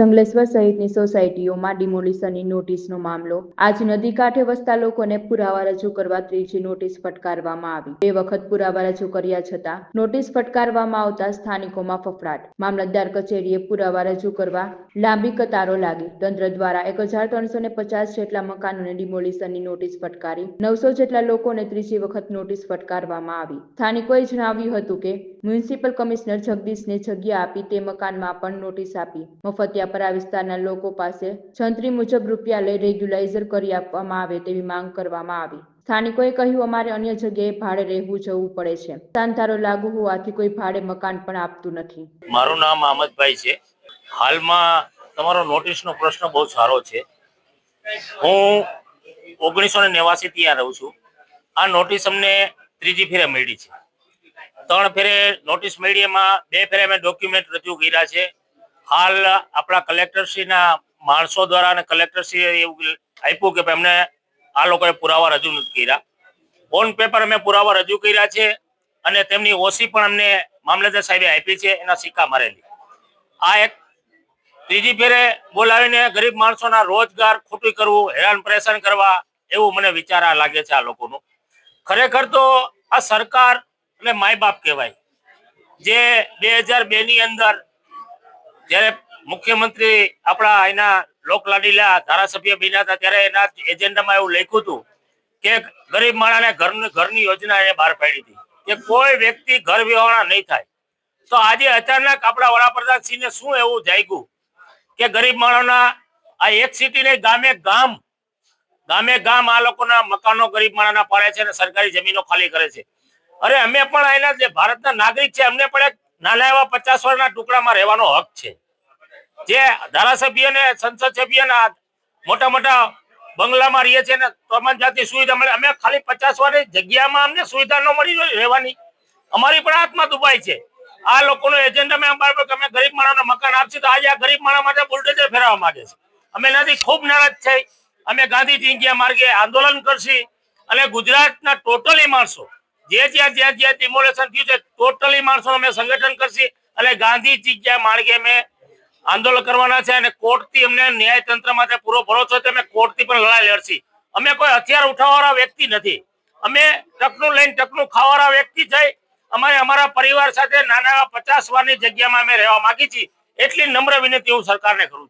જંગલેશ્વર સહિતની સોસાયટીઓમાં ડિમોલિશનની નોટિસનો મામલો. આજ નદી કાંઠે વસતા લોકોને પુરાવા રજૂ કરવા ત્રીજી નોટિસ ફટકારવામાં આવી. બે વખત પુરાવા રજૂ કર્યા છતાં નોટિસ ફટકારવામાં આવતા સ્થાનિકોમાં ફફડાટ. મામલતદાર કચેરીએ પુરાવા રજૂ કરવા લાંબી કતારો લાગી. તંત્ર દ્વારા એક હજાર ત્રણસો ને પચાસ જેટલા મકાનોને ડિમોલિશનની નોટિસ ફટકારી. નવસો જેટલા લોકોને ત્રીજી વખત નોટિસ ફટકારવામાં આવી. સ્થાનિકોએ જણાવ્યું હતું કે, મ્યુનિસિપલ કમિશનર જગદીશને જગ્યા આપી તે મકાનમાં પણ નોટિસ આપી. મફતિયાપરા વિસ્તારના લોકો પાસે છંત્રી મુજબ રૂપિયા લઈ રેગ્યુલાઇઝર કરી આપવામાં આવે તેવી માંગ કરવામાં આવી. સ્થાનિકોએ કહ્યું, અમારે અન્ય જગ્યાએ ભાડે રહેવું જવું પડે છે. સાંધારો લાગુ હોવાથી કોઈ ભાડે મકાન પણ આપતું નથી. મારું નામ અહમદભાઈ છે. હાલમાં તમારો નોટિસનો પ્રશ્ન બહુ સારો છે. હું ઓગણીસો ને નેવાસી ત્યાં રહું છું. આ નોટિસ અમને ત્રીજી ફેરે મળી છે. ત્રણ ફેરે નોટિસ મળી એમાં બે ફેરે અમે ડોક્યુમેન્ટ રજૂ કર્યા છે. હાલ આપણા કલેક્ટરશ્રીના માણસો દ્વારા અને કલેક્ટરશ્રીએ એવું આપ્યું કે અમને આ લોકોએ પુરાવા રજૂ નથી કર્યા. ઓન પેપર અમે પુરાવા રજૂ કર્યા છે અને તેમની ઓસી પણ અમને મામલતદાર સાહેબે આપી છે, એના સિક્કા મારેલી. આ એક ત્રીજી ફેરે બોલાવીને ગરીબ માણસોના રોજગાર ખોટું કરવું, હેરાન પરેશાન કરવા એવું મને વિચાર લાગે છે આ લોકોનું. ખરેખર તો આ સરકાર એટલે માય બાપ કહેવાય. જે બે હજાર બે ની અંદર જ્યારે મુખ્યમંત્રી આપણા એના લોકલાડીલા ધારાસભ્ય બન્યા હતા, ત્યારે એના એજન્ડામાં એવું લખ્યું હતું કે ગરીબ માણસને ઘરની ઘરની યોજના એને બહાર પાડી હતી. કે કોઈ વ્યક્તિ ઘર વિહોણા નહીં થાય. તો આજે અચાનક આપણા વડાપ્રધાન સિંહને શું એવું જાગ્યું કે ગરીબ માણસના આ એક સિટી ને ગામે ગામ ગામે ગામ આ લોકોના મકાનો ગરીબ માણસના પાડે છે અને સરકારી જમીનો ખાલી કરે છે. અરે અમે પણ એના જે ભારતના નાગરિક છે, અમને પણ એક નાના એવા પચાસ વર્ષના ટુકડામાં રહેવાનો હક છે. જે ધારાસભ્યને સંસદ સભ્યના મોટા મોટા બંગલામાં રહીએ છીએ ને તમામ જાતની સુવિધા મળે. અમે ખાલી પચાસ વાળી જગ્યામાં અમને સુવિધા ન મળી જોઈએ રહેવાની. અમારી પણ હાથમાં દુભાઈ છે. આ લોકોનો એજન્ડા મેં અમારા અમે ગરીબ માણસને મકાન આપશે તો આજે આ ગરીબ માણસ માટે બુલડોઝર ફેરવવા માંગે છે. અમે એનાથી ખૂબ નારાજ થઈ. અમે ગાંધીજી ગયા માર્ગે આંદોલન કરશી. અને ગુજરાતના ટોટલી માણસો જે જ્યાં જ્યાં જ્યાં ડિમોલેશન થયું છે ટોટલી માણસો અમે સંગઠન કરશી અને ગાંધીજી ગયા માર્ગે અમે આંદોલન કરવાના છે અને કોર્ટથી અમને ન્યાય તંત્ર માટે પૂરો ભરોસો છે અમે કોર્ટથી પણ લડાઈ લડશી. અમે કોઈ હથિયાર ઉઠાવવાળા વ્યક્તિ નથી. અમે ટકનું લઈને ટકનું ખાવાળા વ્યક્તિ છે. અમારે અમારા પરિવાર સાથે નાના પચાસ વારની જગ્યામાં અમે રહેવા માંગી છીએ. એટલી નમ્ર વિનંતી હું સરકારને કરું છું.